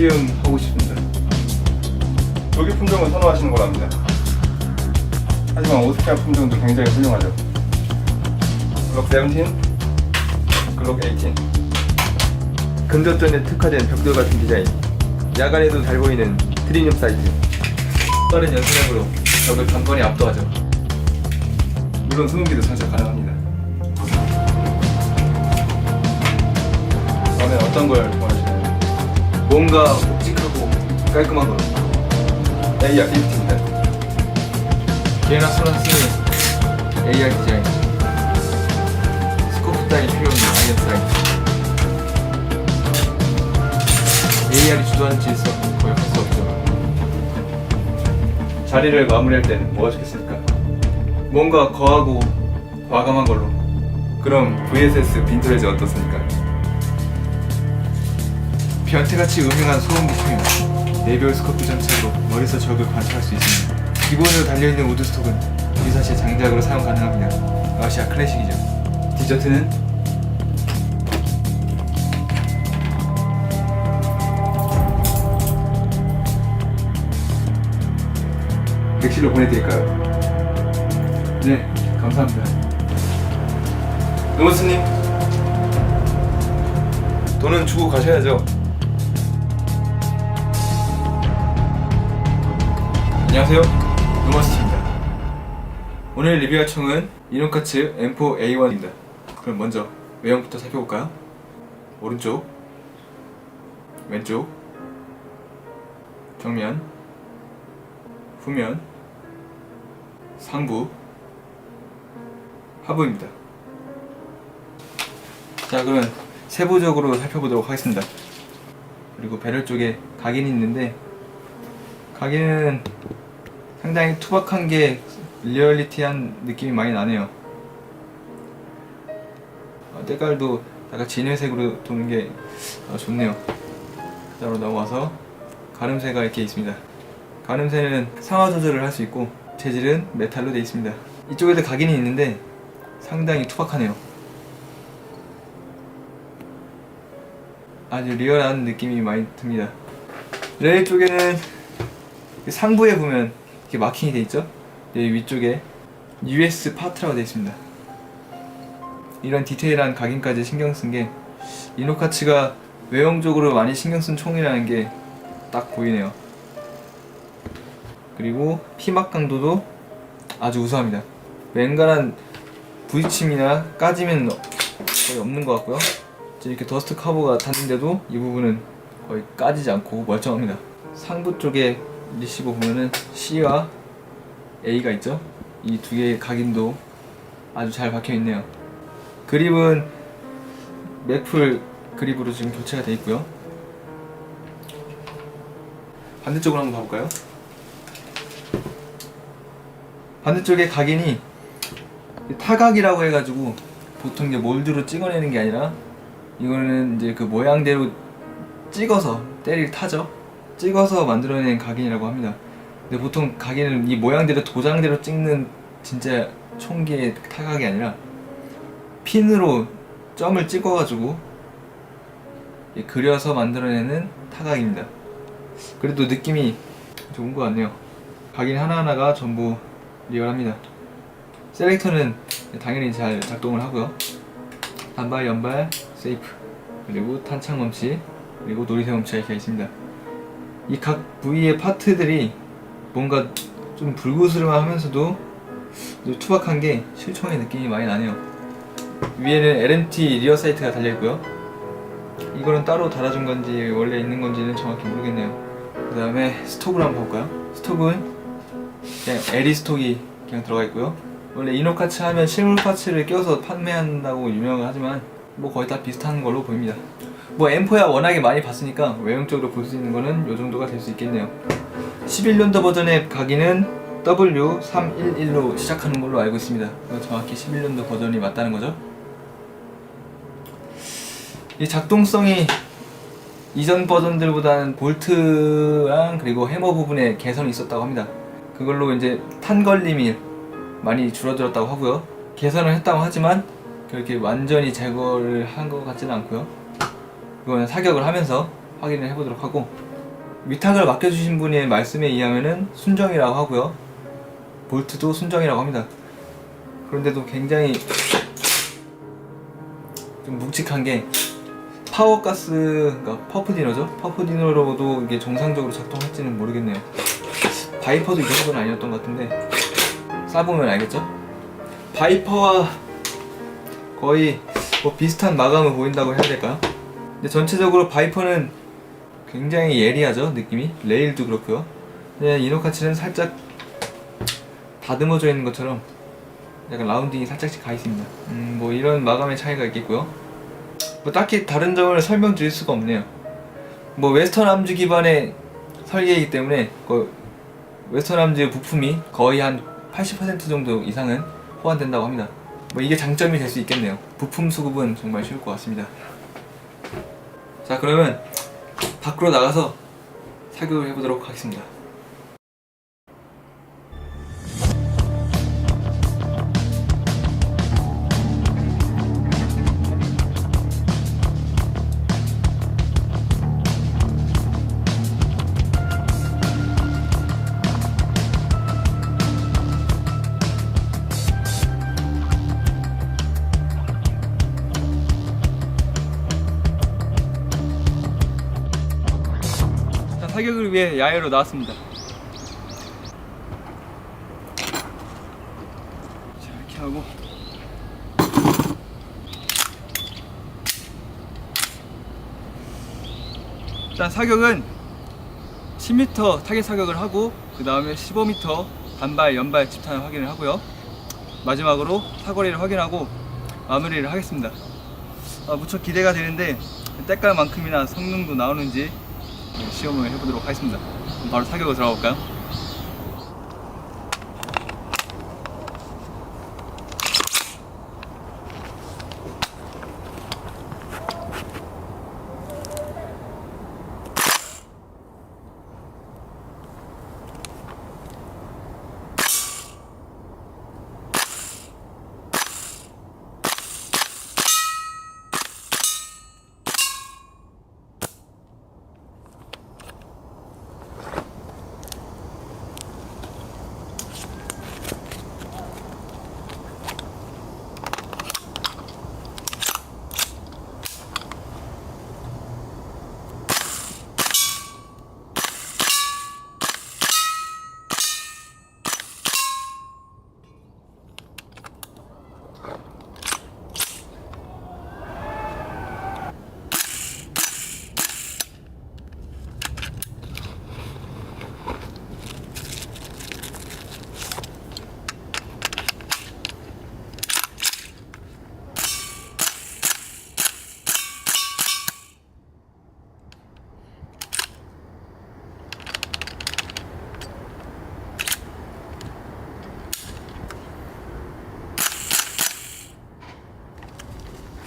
시음하고 싶습니다. 조기 품종을 선호하시는 거랍니다. 하지만 오스피아 품종도 굉장히 훌륭하죠. 글록 17, 글록 18. 근접전에 특화된 벽돌 같은 디자인. 야간에도 잘 보이는 트리늄 사이즈. 빠른 연사력으로 적을 단번에 압도하죠. 물론 소음기도 장착 가능합니다. 다음에 어떤 걸? 뭔가 묵직하고 깔끔한 걸로. AR 리프트입니다. 비에나 솔란스 AR 디자인. 스코프 따위 필요 없는 아이언 사이즈. AR이 주도하는 질서 거역할 수 없죠. 자리를 마무리할 때는 뭐가 좋겠습니까? 뭔가 거하고 과감한 걸로. 그럼 VSS 빈터레즈 어떻습니까? 변태같이 음흉한 소음기 투입 네별 스코프 장착으로 머리서 적을 관찰할 수 있습니다. 기본으로 달려있는 우드스톡은 유사시의 장작으로 사용 가능합니다. 러시아 클래식이죠. 디저트는 객실로 보내드릴까요? 네, 감사합니다. 노무스님, 돈은 주고 가셔야죠. 안녕하세요, 노머스입니다. 오늘 리뷰할 총은 이노카츠 M4A1입니다. 그럼 먼저 외형부터 살펴볼까요? 오른쪽, 왼쪽, 정면, 후면, 상부, 하부입니다. 자, 그러면 세부적으로 살펴보도록 하겠습니다. 그리고 배럴 쪽에 각인이 있는데 각인은 상당히 투박한 게 리얼리티한 느낌이 많이 나네요. 어, 때깔도 약간 진회색으로 도는 게 어, 좋네요. 그다음으로 넘어와서 가름새가 이렇게 있습니다. 가늠새는 상하 조절을 할 수 있고 재질은 메탈로 되어 있습니다. 이쪽에도 각인이 있는데 상당히 투박하네요. 아주 리얼한 느낌이 많이 듭니다. 레일 쪽에는 이 상부에 보면 이렇게 마킹이 되어 있죠? 여기 위쪽에 US 파트라고 되어 있습니다. 이런 디테일한 각인까지 신경 쓴 게 이노카츠가 외형적으로 많이 신경 쓴 총이라는 게 딱 보이네요. 그리고 피막 강도도 아주 우수합니다. 웬간한 부딪힘이나 까지면 거의 없는 것 같고요. 이렇게 더스트 커버가 닿는데도 이 부분은 거의 까지지 않고 멀쩡합니다. 상부 쪽에 리시버 보면은 C와 A가 있죠. 이 두 개의 각인도 아주 잘 박혀 있네요. 그립은 맥풀 그립으로 지금 교체가 되어 있고요. 반대쪽으로 한번 가볼까요? 반대쪽에 각인이 타각이라고 해가지고 보통 이제 몰드로 찍어내는 게 아니라 이거는 이제 그 모양대로 찍어서 때릴 타죠. 찍어서 만들어낸 각인이라고 합니다. 근데 보통 각인은 이 모양대로 도장대로 찍는 진짜 총기의 타각이 아니라 핀으로 점을 찍어가지고 이 그려서 만들어내는 타각입니다. 그래도 느낌이 좋은 것 같네요. 각인 하나하나가 전부 리얼합니다. 셀렉터는 당연히 잘 작동을 하고요. 단발, 연발, 세이프, 그리고 탄창 멈치, 그리고 놀이새 멈치가 이렇게 있습니다. 이 각 부위의 파트들이 뭔가 좀 불구스름하면서도 좀 투박한 게 실총의 느낌이 많이 나네요. 위에는 LMT 리어 사이트가 달려있고요. 이거는 따로 달아준 건지 원래 있는 건지는 정확히 모르겠네요. 그 다음에 스톡을 한번 볼까요? 스톡은 그냥 에리 스톡이 그냥 들어가 있고요. 원래 이노카츠 하면 실물 파츠를 껴서 판매한다고 유명을 하지만 뭐 거의 다 비슷한 걸로 보입니다. 뭐 M4야 워낙에 많이 봤으니까 외형적으로 볼 수 있는 거는 이 정도가 될 수 있겠네요. 11년도 버전의 각인은 W311로 시작하는 걸로 알고 있습니다. 정확히 11년도 버전이 맞다는 거죠. 이 작동성이 이전 버전들보다는 볼트랑 그리고 해머 부분에 개선이 있었다고 합니다. 그걸로 이제 탄 걸림이 많이 줄어들었다고 하고요. 개선을 했다고 하지만 그렇게 완전히 제거를 한 것 같지는 않고요. 이거는 사격을 하면서 확인을 해보도록 하고 위탁을 맡겨주신 분의 말씀에 의하면은 순정이라고 하고요. 볼트도 순정이라고 합니다. 그런데도 굉장히 좀 묵직한 게 파워가스, 그러니까 퍼프디너죠? 퍼프디너로도 이게 정상적으로 작동할지는 모르겠네요. 바이퍼도 이 정도는 아니었던 것 같은데 쏴보면 알겠죠? 바이퍼와 거의 뭐 비슷한 마감을 보인다고 해야 될까요? 근데 전체적으로 바이퍼는 굉장히 예리하죠 느낌이? 레일도 그렇고요. 근데 이노카츠는 살짝 다듬어져 있는 것처럼 약간 라운딩이 살짝씩 가 있습니다. 음, 뭐 이런 마감의 차이가 있겠고요. 뭐 딱히 다른 점을 설명드릴 수가 없네요. 뭐 웨스턴 암주 기반의 설계이기 때문에 그 웨스턴 암주 부품이 거의 한 80% 정도 이상은 호환된다고 합니다. 뭐 이게 장점이 될 수 있겠네요. 부품 수급은 정말 쉬울 것 같습니다 자 그러면 밖으로 나가서 사격을 해보도록 하겠습니다. 자, 사격을 위해 야외로 나왔습니다. 자, 이렇게 하고 일단 사격은 10m 타겟 사격을 하고 그 다음에 15m 단발 연발 집탄 확인을 하고요. 마지막으로 사거리를 확인하고 마무리를 하겠습니다. 아, 무척 기대가 되는데 때깔만큼이나 성능도 나오는지 시험을 해보도록 하겠습니다. 바로 사격으로 들어가 볼까요?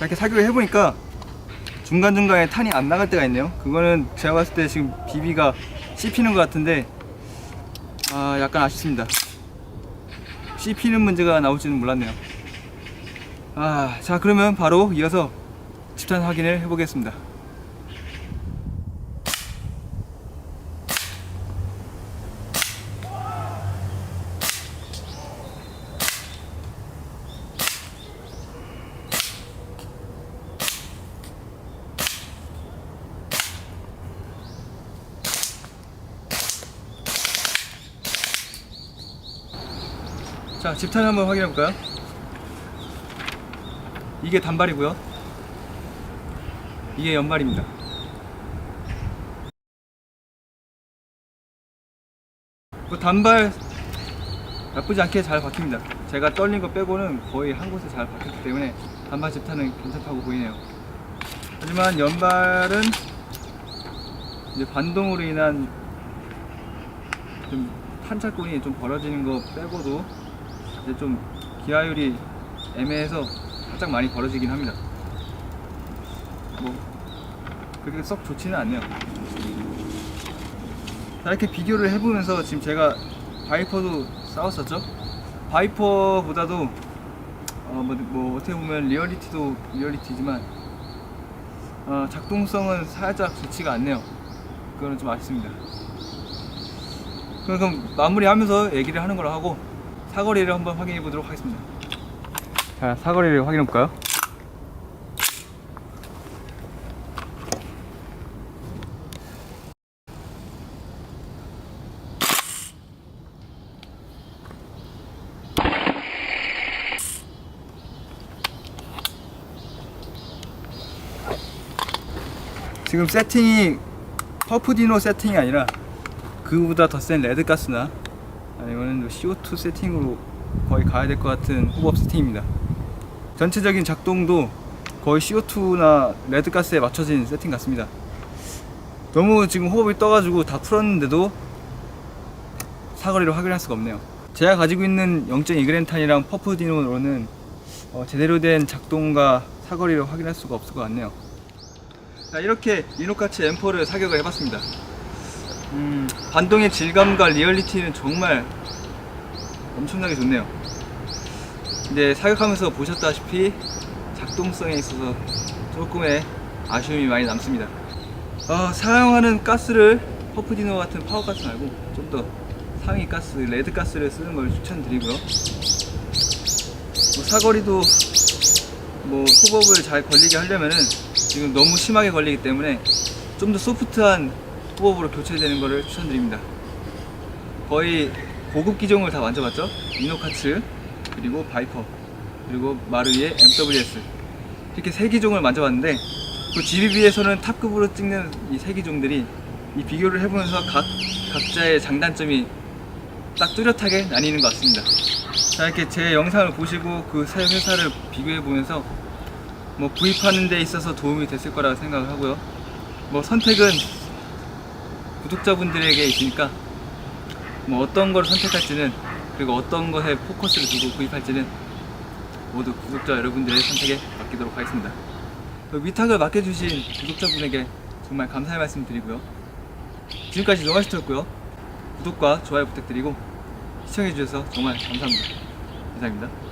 이렇게 사격을 해보니까 중간중간에 탄이 안 나갈 때가 있네요. 그거는 제가 봤을 때 지금 비비가 씹히는 것 같은데, 아, 약간 아쉽습니다. 씹히는 문제가 나올지는 몰랐네요. 아, 자, 그러면 바로 이어서 집탄 확인을 해보겠습니다. 자, 집탄 한번 확인해 볼까요? 이게 단발이고요. 이게 연발입니다. 그 단발 나쁘지 않게 잘 박힙니다. 제가 떨린 거 빼고는 거의 한 곳에 잘 박혔기 때문에 단발 집탄은 괜찮다고 보이네요. 하지만 연발은 이제 반동으로 인한 좀 탄착군이 좀 벌어지는 거 빼고도 이제 좀 기하율이 애매해서 살짝 많이 벌어지긴 합니다. 뭐 그렇게 썩 좋지는 않네요. 자, 이렇게 비교를 해보면서 지금 제가 바이퍼도 싸웠었죠. 바이퍼보다도 어, 뭐, 뭐 어떻게 보면 리얼리티도 리얼리티지만 어, 작동성은 살짝 좋지가 않네요. 그거는 좀 아쉽습니다. 그럼, 마무리하면서 얘기를 하는 걸로 하고 사거리를 한번 확인해 보도록 하겠습니다. 자, 사거리를 확인해 볼까요? 지금 세팅이 퍼프디노 세팅이 아니라 그보다 더 센 레드가스나 아니면 CO2 세팅으로 거의 가야 될 것 같은 호법 세팅입니다. 전체적인 작동도 거의 CO2나 레드가스에 맞춰진 세팅 같습니다. 너무 지금 호흡이 떠가지고 다 풀었는데도 사거리를 확인할 수가 없네요. 제가 가지고 있는 0.2g탄이랑 퍼프디노로는 어, 제대로 된 작동과 사거리를 확인할 수가 없을 것 같네요. 자, 이렇게 리노카츠 M4를 사격을 해봤습니다. 음, 반동의 질감과 리얼리티는 정말 엄청나게 좋네요. 이제 사격하면서 보셨다시피 작동성에 있어서 조금의 아쉬움이 많이 남습니다. 어, 사용하는 가스를 퍼프디노 같은 파워 가스 말고 좀 더 상위 가스, 레드 가스를 쓰는 걸 추천드리고요. 뭐 사거리도 뭐 호법을 잘 걸리게 하려면은 지금 너무 심하게 걸리기 때문에 좀 더 소프트한 호법으로 교체되는 것을 추천드립니다. 거의 고급 기종을 다 만져봤죠? 이노카츠 그리고 바이퍼 그리고 마르이의 MWS 이렇게 세 기종을 만져봤는데 그 GBB에서는 탑급으로 찍는 이 세 기종들이 이 비교를 해보면서 각 각자의 장단점이 딱 뚜렷하게 나뉘는 것 같습니다. 자 이렇게 제 영상을 보시고 그 세 회사를 비교해 보면서 뭐 구입하는 데 있어서 도움이 됐을 거라고 생각을 하고요. 뭐 선택은 구독자분들에게 있으니까 뭐 어떤 걸 선택할지는 그리고 어떤 것에 포커스를 두고 구입할지는 모두 구독자 여러분들의 선택에 맡기도록 하겠습니다. 그 위탁을 맡겨주신 구독자분에게 정말 감사의 말씀 드리고요. 지금까지 노마시토였고요. 구독과 좋아요 부탁드리고 시청해주셔서 정말 감사합니다. 이상입니다.